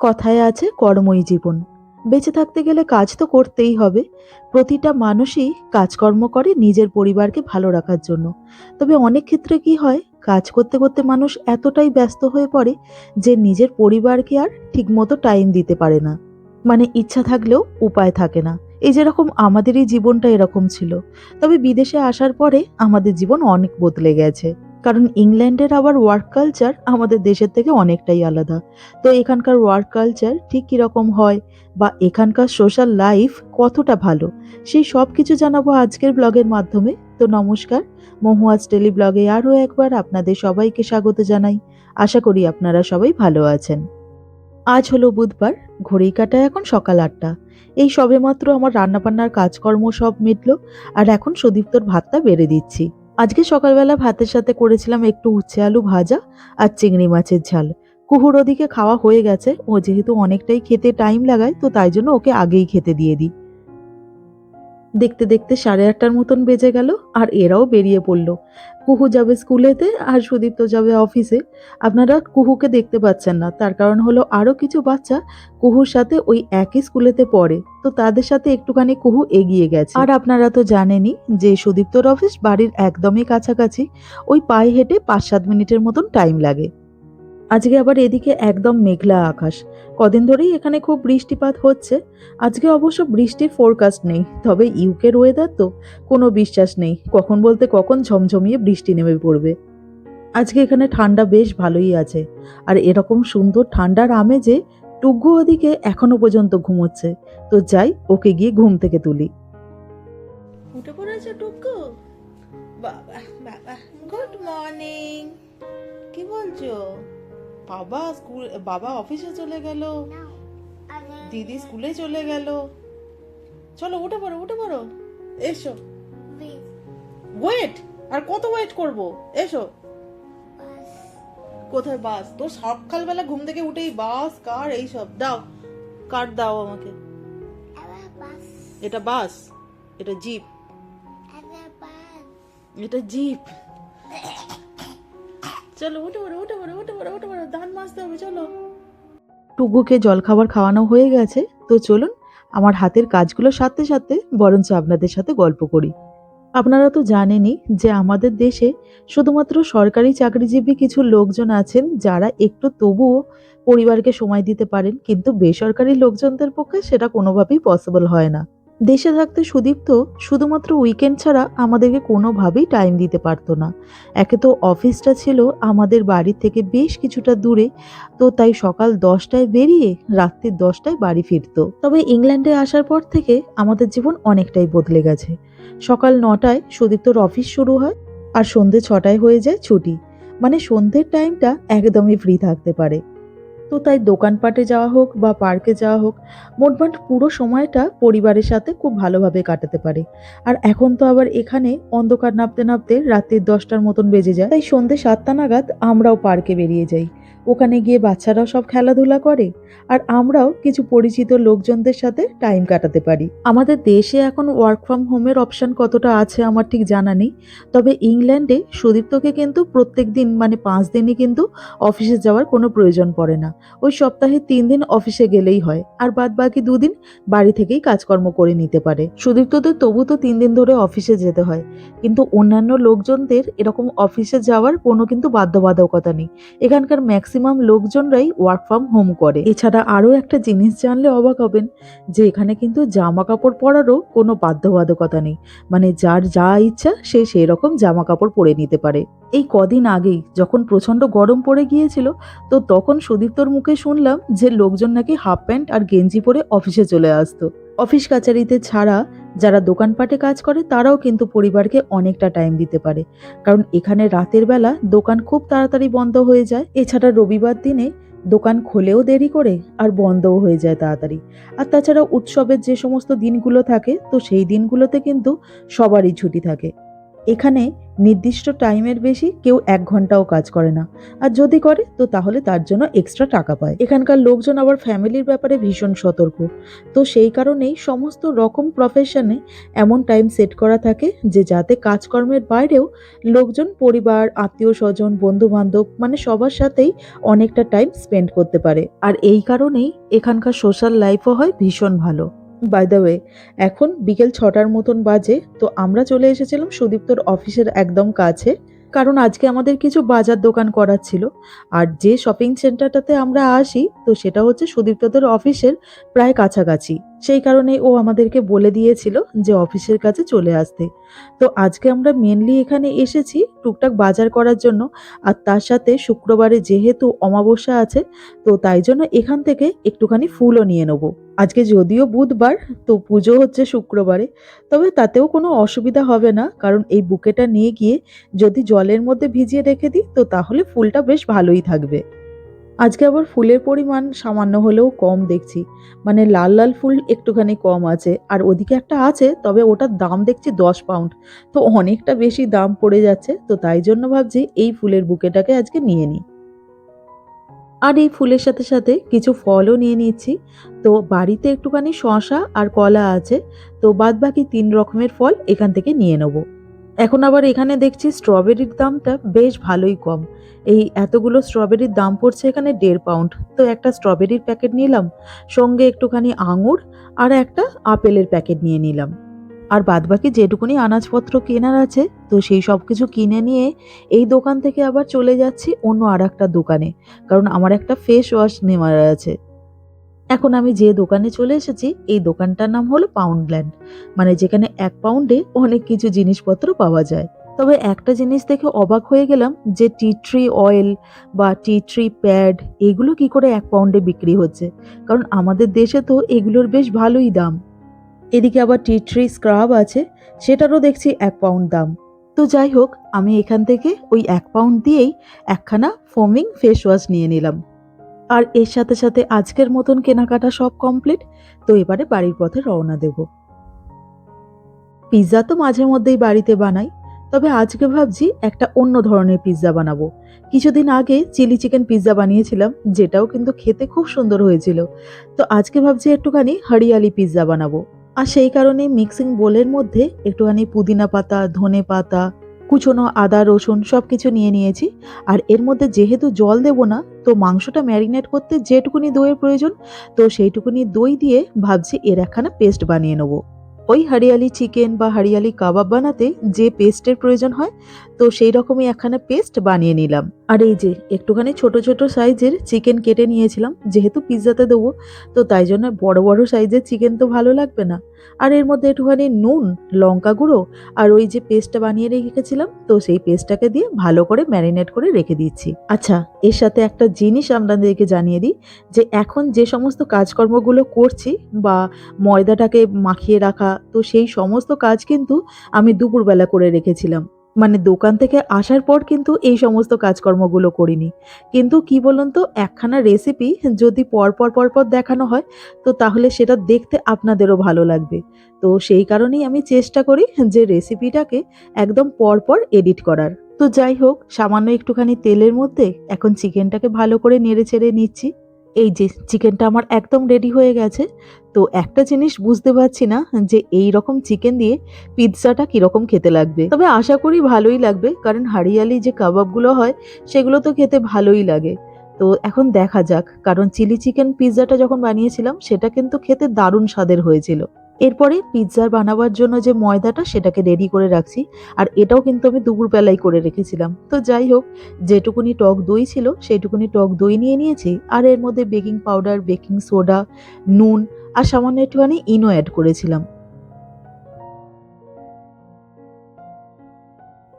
কথায় আছে কর্মই জীবন। বেঁচে থাকতে গেলে কাজ তো করতেই হবে। প্রতিটা মানুষই কাজকর্ম করে নিজের পরিবারকে ভালো রাখার জন্য। তবে অনেক ক্ষেত্রে কি হয়, কাজ করতে করতে মানুষ এতটাই ব্যস্ত হয়ে পড়ে যে নিজের পরিবারকে আর ঠিকমতো টাইম দিতে পারে না। মানে ইচ্ছা থাকলেও উপায় থাকে না। এই যেরকম আমাদেরই জীবনটা এরকম ছিল। তবে বিদেশে আসার পরে আমাদের জীবন অনেক বদলে গেছে। কারণ ইংল্যান্ডের আবার ওয়ার্ক কালচার আমাদের দেশের থেকে অনেকটাই আলাদা। তো এখানকার ওয়ার্ক কালচার ঠিক কীরকম হয় বা এখানকার সোশ্যাল লাইফ কতটা ভালো, সেই সব কিছু জানাব আজকের ব্লগের মাধ্যমে। তো নমস্কার, মহুয়াজ টেলি ব্লগে আরও একবার আপনাদের সবাইকে স্বাগত জানাই। আশা করি আপনারা সবাই ভালো আছেন। আজ হলো বুধবার ঘড়ি কাটা এখন সকাল আটটা। এই সবেমাত্র আমার রান্নাবান্নার কাজকর্ম সব মিটলো আর এখন সুদীপ্তর ভাতটা বেড়ে দিচ্ছি। আজকে সকালবেলা ভাতের সাথে করেছিলাম একটু উচ্ছে আলু ভাজা আর চিংড়ি মাছের ঝাল। কুহুর ওদিকে খাওয়া হয়ে গেছে, ও যেহেতু অনেকটাই খেতে টাইম লাগায়, তো তাই জন্য ওকে আগেই খেতে দিয়ে দিই। দেখতে দেখতে সাড়ে আটটার মতন বেজে গেল আর এরাও বেরিয়ে পড়ল। কুহু যাবে স্কুলেতে আর সুদীপ্ত যাবে অফিসে। আপনারা কুহুকে দেখতে পাচ্ছেন না। তার কারণ হলো আরও কিছু বাচ্চা কুহুর সাথে ওই একই স্কুলেতে পড়ে। তো তাদের সাথে একটুখানি কুহু এগিয়ে গেছে। আর আপনারা তো জানেনই যে সুদীপ্তর অফিস বাড়ির একদমই কাছাকাছি। ওই পায়ে হেঁটে পাঁচ সাত মিনিটের মতন টাইম লাগে। আজকে আবার এদিকে একদম মেঘলা আকাশ। কদিন ধরেই এখানে খুব বৃষ্টিপাত হচ্ছে। আজকে অবশ্য বৃষ্টির ফোরকাস্ট নেই, তবে ইউকের ওয়েদার তো কোনো বিশ্বাস নেই। কখন বলতে কখন ঝমঝমিয়ে বৃষ্টি নেমে পড়বে। আজকে এখানে ঠান্ডা বেশ ভালোই আছে। আর এরকম সুন্দর ঠান্ডার আমেজে টুগ্গু ওদিকে এখনও পর্যন্ত ঘুমোচ্ছে। তো যাই, ওকে গিয়ে ঘুম থেকে তুলি। উঠে পড়েছে টুকু? বাবা বাবা, গুড মর্নিং। কি বলছো? বাবা স্কুল বাবা অফিসে চলে গেল। দিদি স্কুলে চলে গেল। চলো উঠে পড়ো উঠে পড়ো। এসো। ওয়েট আর কত ওয়েট করব? এসো। কোথায় বাস তোর সকালবেলা ঘুম থেকে উঠেই বাস কার এইসব। দাও কার দাও আমাকে। এটা বাস এটা জিপ এটা জিপ চলো উঠে পড়ো ধান হবে, চলো। টুগুকে জলখাবার খাওয়ানো হয়ে গেছে, তো চলুন আমার হাতের কাজগুলো সাথে সাথে বরঞ্চ আপনাদের সাথে গল্প করি। আপনারা তো জানেনই যে আমাদের দেশে শুধুমাত্র সরকারি চাকরিজীবী কিছু লোকজন আছেন যারা একটু তবুও পরিবারকে সময় দিতে পারেন, কিন্তু বেসরকারি লোকজনদের পক্ষে সেটা কোনোভাবেই পসিবল হয় না। দেশে থাকতে সুদীপ্ত শুধুমাত্র উইকেন্ড ছাড়া আমাদেরকে কোনোভাবেই টাইম দিতে পারতো না। একে তো অফিসটা ছিল আমাদের বাড়ি থেকে বেশ কিছুটা দূরে, তো তাই সকাল দশটায় বেরিয়ে রাত্রির দশটায় বাড়ি ফিরতো। তবে ইংল্যান্ডে আসার পর থেকে আমাদের জীবন অনেকটাই বদলে গেছে। সকাল নটায় সুদীপ্তর অফিস শুরু হয় আর সন্ধে ছটায় হয়ে যায় ছুটি। মানে সন্ধ্যের টাইমটা একদমই ফ্রি থাকতে পারে। তো তাই দোকানপাটে যাওয়া হোক বা পার্কে যাওয়া হোক, মোটমাট পুরো সময়টা পরিবারের সাথে খুব ভালোভাবে কাটাতে পারে। আর এখন তো আবার এখানে অন্ধকার নামতে নামতে রাত্রির দশটার মতন বেজে যায়, তাই সন্ধে সাতটা নাগাদ আমরাও পার্কে বেরিয়ে যাই। ওখানে গিয়ে বাচ্চারাও সব খেলাধুলা করে, আর আমরাও কিছু পরিচিত লোকজনদের সাথে টাইম কাটাতে পারি। আমাদের দেশে এখন ওয়ার্ক ফ্রম হোমের অপশান কতটা আছে আমার ঠিক জানা নেই, তবে ইংল্যান্ডে সুদীপ্তকে কিন্তু প্রত্যেক দিন মানে পাঁচ দিনই কিন্তু অফিসে যাওয়ার কোনো প্রয়োজন পড়ে না। ওই সপ্তাহে তিন দিন অফিসে গেলেই হয়, আর বাদ বাকি দুদিন বাড়ি থেকেই কাজকর্ম করে নিতে পারে। সুদীপ্তদের তবু তো তিন দিন ধরে অফিসে যেতে হয়, কিন্তু অন্যান্য লোকজনদের এরকম অফিসে যাওয়ার কোনো কিন্তু বাধ্যবাধকতা নেই। এখানকার ম্যাক্সিমাম লোকজনরাই ওয়ার্ক ফ্রম হোম করে। এছাড়া আরও একটা জিনিস জানলে অবাক হবেন, যে এখানে কিন্তু জামা কাপড় পরারও কোনো বাধ্যবাধকতা নেই। মানে যার যা ইচ্ছা, সে সেই রকম জামা কাপড় পরে নিতে পারে। এই কদিন আগেই যখন প্রচণ্ড গরম পড়ে গিয়েছিল, তো তখন সুদীপ্তর মুখে শুনলাম যে লোকজন নাকি হাফ প্যান্ট আর গেঞ্জি পরে অফিসে চলে আসতো। অফিস কাচারিতে ছাড়া যারা দোকানপাটে কাজ করে, তারাও কিন্তু পরিবারকে অনেকটা টাইম দিতে পারে। কারণ এখানে রাতের বেলা দোকান খুব তাড়াতাড়ি বন্ধ হয়ে যায়। এছাড়া রবিবার দিনে দোকান খোলেও দেরি করে আর বন্ধও হয়ে যায় তাড়াতাড়ি। আর তাছাড়া উৎসবের যে সমস্ত দিনগুলো থাকে, তো সেই দিনগুলোতে কিন্তু সবারই ছুটি থাকে। এখানে নির্দিষ্ট টাইমের বেশি কেউ এক ঘন্টাও কাজ করে না। আর যদি করে, তো তাহলে তার জন্য এক্সট্রা টাকা পায়। এখানকার লোকজন আবার ফ্যামিলির ব্যাপারে ভীষণ সতর্ক। তো সেই কারণেই সমস্ত রকম প্রফেশনে এমন টাইম সেট করা থাকে যে যাতে কাজকর্মের বাইরেও লোকজন, পরিবার আত্মীয় স্বজন বন্ধু বান্ধব মানে সবার সাথেই অনেকটা টাইম স্পেন্ড করতে পারে। আর এই কারণেই এখানকার সোশ্যাল লাইফও হয় ভীষণ ভালো। বাই দ্য ওয়ে এখন বিকেল ছটার মতন বাজে, তো আমরা চলে এসেছিলাম সুদীপ্তর অফিসের একদম কাছে। কারণ আজকে আমাদের কিছু বাজার দোকান করার ছিল। আর যে শপিং সেন্টারটাতে আমরা আসি, তো সেটা হচ্ছে সুদীপ্তদের অফিসের প্রায় কাছাকাছি। সেই কারণে ও আমাদেরকে বলে দিয়েছিল যে অফিসের কাছে চলে আসতে। তো আজকে আমরা মেনলি এখানে এসেছি টুকটাক বাজার করার জন্য। আর তার সাথে শুক্রবারে যেহেতু অমাবস্যা আছে, তো তাই জন্য এখান থেকে একটুখানি ফুলও নিয়ে নেব। আজকে যদিও বুধবার, তো পুজো হচ্ছে শুক্রবারে, তবে তাতেও কোনো অসুবিধা হবে না, কারণ এই বুকেটা নিয়ে গিয়ে যদি জলের মধ্যে ভিজিয়ে রেখে দিই, তো তাহলে ফুলটা বেশ ভালোই থাকবে। আজকে আবার ফুলের পরিমাণ সামান্য হলেও কম দেখছি মানে লাল লাল ফুল একটুখানি কম আছে, আর ওদিকে একটা আছে, তবে ওটার দাম দেখছি দশ পাউন্ড, তো অনেকটা বেশি দাম পড়ে যাচ্ছে, তো তাই জন্য ভাবছি এই ফুলের বুকেটাকে আজকে নিয়ে নিই। আর এই ফুলের সাথে সাথে কিছু ফলও নিয়ে নিচ্ছি। তো বাড়িতে একটুখানি শশা আর কলা আছে, তো বাদ বাকি তিন রকমের ফল এখান থেকে নিয়ে নেব। এখন আবার এখানে দেখছি স্ট্রবেরির দামটা বেশ ভালোই কম। এই এতগুলো স্ট্রবেরির দাম পড়ছে এখানে দেড় পাউন্ড। তো একটা স্ট্রবেরির প্যাকেট নিলাম, সঙ্গে একটুখানি আঙুর আর একটা আপেলের প্যাকেট নিয়ে নিলাম। আর বাদবাকি যেটুকুনি আনাজপত্র কেনার আছে, তো সেই সব কিছু কিনে নিয়ে এই দোকান থেকে আবার চলে যাচ্ছি অন্য আর একটা দোকানে, কারণ আমার একটা ফেস ওয়াশ নেওয়ার আছে। এখন আমি যে দোকানে চলে এসেছি, এই দোকানটার নাম হলো পাউন্ডল্যান্ড মানে যেখানে এক পাউন্ডে অনেক কিছু জিনিসপত্র পাওয়া যায়। তবে একটা জিনিস দেখে অবাক হয়ে গেলাম যে টি ট্রি অয়েল বা টি ট্রি প্যাড এগুলো কি করে এক পাউন্ডে বিক্রি হচ্ছে, কারণ আমাদের দেশে তো এগুলোর বেশ ভালোই দাম। এদিকে আবার টি ট্রি স্ক্রাব আছে, সেটারও দেখছি এক পাউন্ড দাম। তো যাই হোক, আমি এখান থেকে ওই এক পাউন্ড দিয়েই একখানা ফোমিং ফেস ওয়াশ নিয়ে নিলাম। আর এর সাথে সাথে আজকের মতন কেনাকাটা সব কমপ্লিট তো এবারে বাড়ির পথে রওনা দেব। পিৎজা তো মাঝে মধ্যেই বাড়িতে বানাই, তবে আজকে ভাবছি একটা অন্য ধরনের পিৎজা বানাবো। কিছুদিন আগে চিলি চিকেন পিৎজা বানিয়েছিলাম, যেটাও কিন্তু খেতে খুব সুন্দর হয়েছিল। তো আজকে ভাবছি একটুখানি হরিয়ালি পিৎজা বানাবো। আর সেই কারণে মিক্সিং বোলের মধ্যে একটুখানি পুদিনা পাতা, ধনে পাতা, কুচনো আদা, রসুন সব কিছু নিয়ে নিয়েছি। আর এর মধ্যে যেহেতু জল দেবো না, তো মাংসটা ম্যারিনেট করতে যেটুকুনি দইয়ের প্রয়োজন, তো সেইটুকুনি দই দিয়ে ভাবছি এর একখানা পেস্ট বানিয়ে নেব। ওই হরিয়ালি চিকেন বা হরিয়ালি কাবাব বানাতে যে পেস্টের প্রয়োজন হয় তো সেই রকমই একখানা পেস্ট বানিয়ে নিলাম। আর এই যে একটুখানি ছোট ছোট সাইজের চিকেন কেটে নিয়েছিলাম, যেহেতু পিৎজাতে দেবো, তো তাই জন্য বড় বড় সাইজের চিকেন তো ভালো লাগবে না। আর এর মধ্যে একটুখানি নুন, লঙ্কা গুঁড়ো আর ওই যে পেস্টটা বানিয়ে রেখেছিলাম, তো সেই পেস্টটাকে দিয়ে ভালো করে ম্যারিনেট করে রেখে দিচ্ছি। আচ্ছা এর সাথে একটা জিনিস আপনাদেরকে জানিয়ে দিই, যে এখন যে সমস্ত কাজকর্মগুলো করছি বা ময়দাটাকে মাখিয়ে রাখা, তো সেই সমস্ত কাজ কিন্তু আমি দুপুরবেলা করে রেখেছিলাম। মানে দোকান থেকে আসার পর কিন্তু এই সমস্ত কাজকর্মগুলো করিনি। কিন্তু কি বলুন তো, একখানা রেসিপি যদি পর পর পর পর দেখানো হয়, তো তাহলে সেটা দেখতে আপনাদেরও ভালো লাগবে। তো সেই কারণেই আমি চেষ্টা করি যে রেসিপিটাকে একদম পর পর এডিট করার। তো যাই হোক, সামান্য একটুখানি তেলের মধ্যে এখন চিকেনটাকে ভালো করে নেড়ে ছেড়ে নিচ্ছি। এই যে চিকেনটা আমার একদম রেডি হয়ে গেছে, তো একটা জিনিস বুঝতে পারছি না যে এই রকম চিকেন দিয়ে পিৎজাটা কীরকম খেতে লাগবে। তবে আশা করি ভালোই লাগবে, কারণ হারিয়ালি যে কাবাবগুলো হয়, সেগুলো তো খেতে ভালোই লাগে। তো এখন দেখা যাক, কারণ চিলি চিকেন পিৎজাটা যখন বানিয়েছিলাম, সেটা কিন্তু খেতে দারুণ স্বাদের হয়েছিল। এরপরে পিৎজার বানাবার জন্য যে ময়দাটা সেটাকে রেডি করে রাখছি, আর এটাও কিন্তু আমি দুপুরবেলায় করে রেখেছিলাম। তো যাই হোক, যেটুকুনি টক দই ছিল, সেইটুকুনি টক দই নিয়ে নিয়েছি, আর এর মধ্যে বেকিং পাউডার বেকিং সোডা নুন, আর সামান্য একটুখানি ইনো অ্যাড করেছিলাম।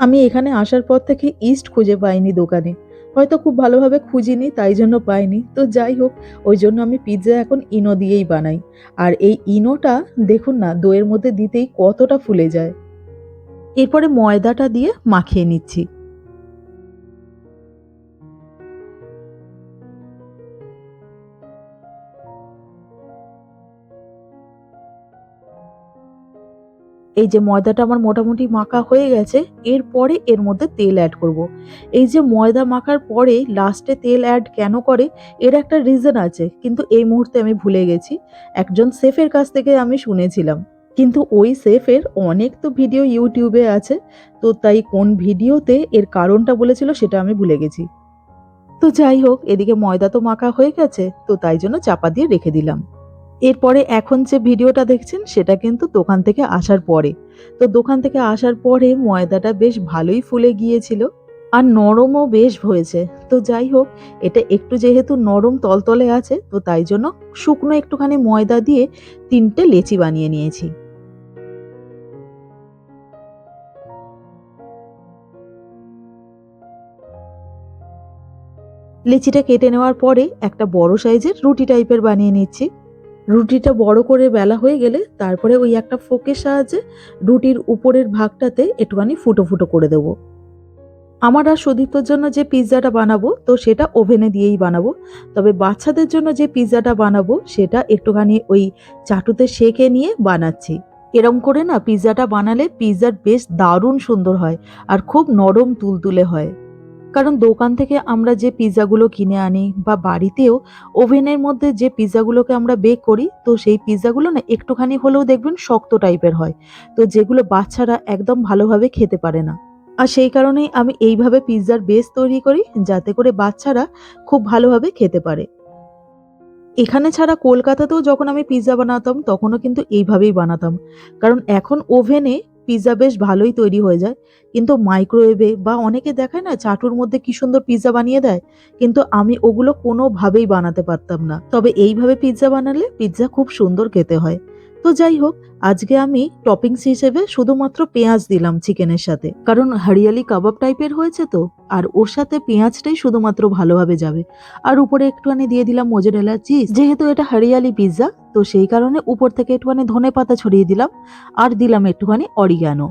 আমি এখানে আসার পর থেকে ইস্ট খুঁজে পাইনি দোকানে। হয়তো খুব ভালোভাবে খুঁজিনি, তাই জন্য পাইনি। তো যাই হোক, ওই জন্য আমি পিৎজা এখন ইনো দিয়েই বানাই। আর এই ইনোটা দেখুন না, দইয়ের মধ্যে দিতেই কতটা ফুলে যায়। এরপরে ময়দাটা দিয়ে মাখিয়ে নিচ্ছি। এই যে ময়দাটা আমার মোটামুটি মাখা হয়ে গেছে, এরপরে এর মধ্যে তেল অ্যাড করব। এই যে ময়দা মাখার পরে লাস্টে তেল অ্যাড কেন করে, এর একটা রিজন আছে, কিন্তু এই মুহূর্তে আমি ভুলে গেছি। একজন সেফের কাছ থেকে আমি শুনেছিলাম। কিন্তু ওই সেফের অনেক তো ভিডিও ইউটিউবে আছে, তো তাই কোন ভিডিওতে এর কারণটা বলেছিল সেটা আমি ভুলে গেছি। তো যাই হোক, এদিকে ময়দা তো মাখা হয়ে গেছে, তো তাই জন্য চাপা দিয়ে রেখে দিলাম। এরপরে এখন যে ভিডিওটা দেখছেন, সেটা কিন্তু দোকান থেকে আসার পরে। তো দোকান থেকে আসার পরে ময়দাটা বেশ ভালোই ফুলে গিয়েছিল আর নরমও বেশ হয়েছে। তো যাই হোক, এটা একটু যেহেতু নরম তলতলে আছে, তো তাই জন্য শুকনো একটুখানি ময়দা দিয়ে তিনটে লেচি বানিয়ে নিয়েছি। লিচিটা কেটে নেওয়ার পরে একটা বড় সাইজের রুটি টাইপের বানিয়ে নিচ্ছি। রুটিটা বড় করে বেলা হয়ে গেলে তারপরে ওই একটা ফোকের সাহায্যে রুটির উপরের ভাগটাতে একটুখানি ফুটো ফুটো করে দেবো। আমার আর সুদীপ্তর জন্য যে পিৎজাটা বানাবো, তো সেটা ওভেনে দিয়েই বানাবো। তবে বাচ্চাদের জন্য যে পিৎজাটা বানাবো, সেটা একটুখানি ওই চাটুতে সেকে নিয়ে বানাচ্ছি। এরম করে না, পিৎজাটা বানালে পিৎজার বেশ দারুণ সুন্দর হয় আর খুব নরম তুলতুলে হয়। কারণ দোকান থেকে আমরা যে পিৎজাগুলো কিনে আনি বা বাড়িতেও, ওভেনের মধ্যে যে পিৎজাগুলোকে আমরা বেক করি, তো সেই পিৎজাগুলো না একটুখানি হলেও দেখবেন শক্ত টাইপের হয়। তো যেগুলো বাচ্চারা একদম ভালোভাবে খেতে পারে না। আর সেই কারণেই আমি এইভাবে পিৎজার বেস তৈরি করি, যাতে করে বাচ্চারা খুব ভালোভাবে খেতে পারে। এখানে ছাড়া কলকাতাতেও যখন আমি পিৎজা বানাতাম, তখনও কিন্তু এইভাবেই বানাতাম। কারণ এখন ওভেনে পিৎজা বেশ ভালোই তৈরি হয়ে যায়। কিন্তু মাইক্রোওয়েভে বা অনেকে দেখায় না চাটুর মধ্যে কি সুন্দর পিৎজা বানিয়ে দেয়? কিন্তু আমি ওগুলো কোনোভাবেই বানাতে পারতাম না। তবে এইভাবে পিৎজা বানালে পিৎজা খুব সুন্দর খেতে হয়। তো যাই হোক, আজকে আমি টপিংস হিসেবে শুধুমাত্র পেঁয়াজ দিলাম চিকেনের সাথে। কারণ হরিয়ালি কাবাব টাইপের হয়েছে তো। আর ওর সাথে পেঁয়াজটাই শুধুমাত্র ভালোভাবে যাবে। আর উপরে একটুখানি দিয়ে দিলাম মোজারেলা চিজ যেহেতু এটা হরিয়ালি পিৎজা, তো সেই কারণে উপর থেকে একটুখানি ধনে পাতা ছড়িয়ে দিলাম আর দিলাম একটুখানি অরিগানো।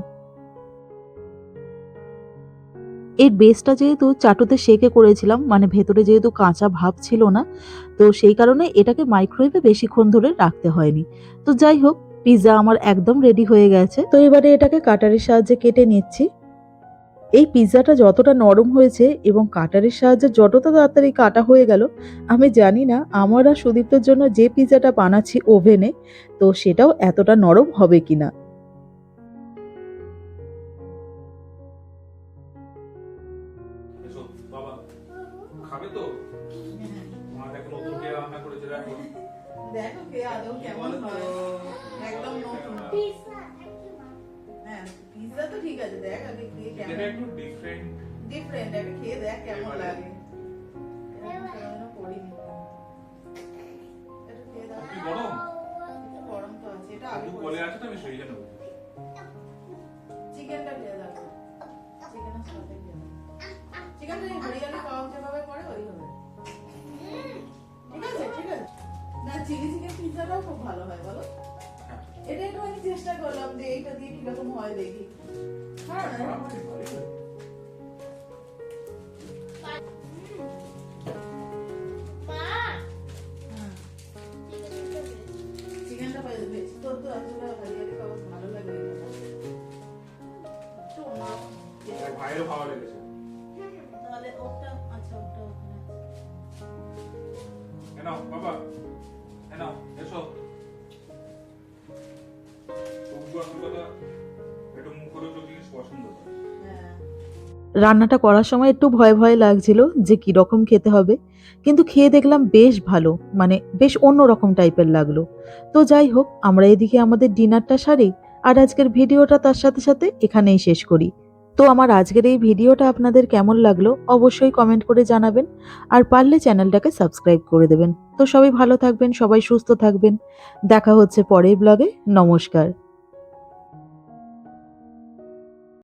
এর বেসটা যেহেতু চাটুতে সেকে করেছিলাম মানে ভেতরে যেহেতু কাঁচা ভাব ছিল না, তো সেই কারণে এটাকে মাইক্রোওয়েভে বেশিক্ষণ ধরে রাখতে হয়নি। তো যাই হোক, পিৎজা আমার একদম রেডি হয়ে গেছে। তো এবারে এটাকে কাটারের সাহায্যে কেটে নিচ্ছি। এই পিৎজাটা যতটা নরম হয়েছে এবং কাটারের সাহায্যে যতটা তাড়াতাড়ি কাটা হয়ে গেল আমি জানি না আমার আর সুদীপ্তর জন্য যে পিৎজাটা বানাচ্ছি ওভেনে তো সেটাও এতটা নরম হবে কিনা। এসো বাবা খাবে তো? মা দেখো কে করেছে দেখো। দেখো কে আদৌ কেমন হয়। একদম নতুন। ঠিক আছে দেখ আগে খেয়ে এটা একটু ডিফারেন্ট ডিফারেন্ট আগে খেয়ে দেখ কেমন লাগে। গরম? গরম তো আছে এটা আলু বলে আছে তো আমি চিকেনটা খেয়ে দাও। চিকেনের সাথে খেয়ে দাও। চিকেনটা হরিয়ালি পাওয়া যেভাবে করে ওইভাবে ঠিক আছে ঠিক আছে। না চিলি চিকেন পিৎজাটাও খুব ভালো হয় বলো। এটা একটু আমি চেষ্টা করলাম যে এইটা দিয়ে কীরকম হয় দেখি। হ্যাঁ। খারাপ হয়নি, ভালোই রান্নাটা করার সময় একটু ভয় ভয় লাগছিল যে কি রকম খেতে হবে। কিন্তু খেয়ে দেখলাম বেশ ভালো মানে বেশ অন্য রকম টাইপের লাগল। তো যাই হোক, আমরা এদিকে আমাদের ডিনারটা সারি আর আজকের ভিডিওটা তার সাথে সাথে এখানেই শেষ করি। তো আমার আজকের এই ভিডিওটা আপনাদের কেমন লাগল অবশ্যই কমেন্ট করে জানাবেন আর পারলে চ্যানেলটাকে সাবস্ক্রাইব করে দেবেন। তো সবাই ভালো থাকবেন, সবাই সুস্থ থাকবেন। দেখা হচ্ছে পরের ব্লগে নমস্কার।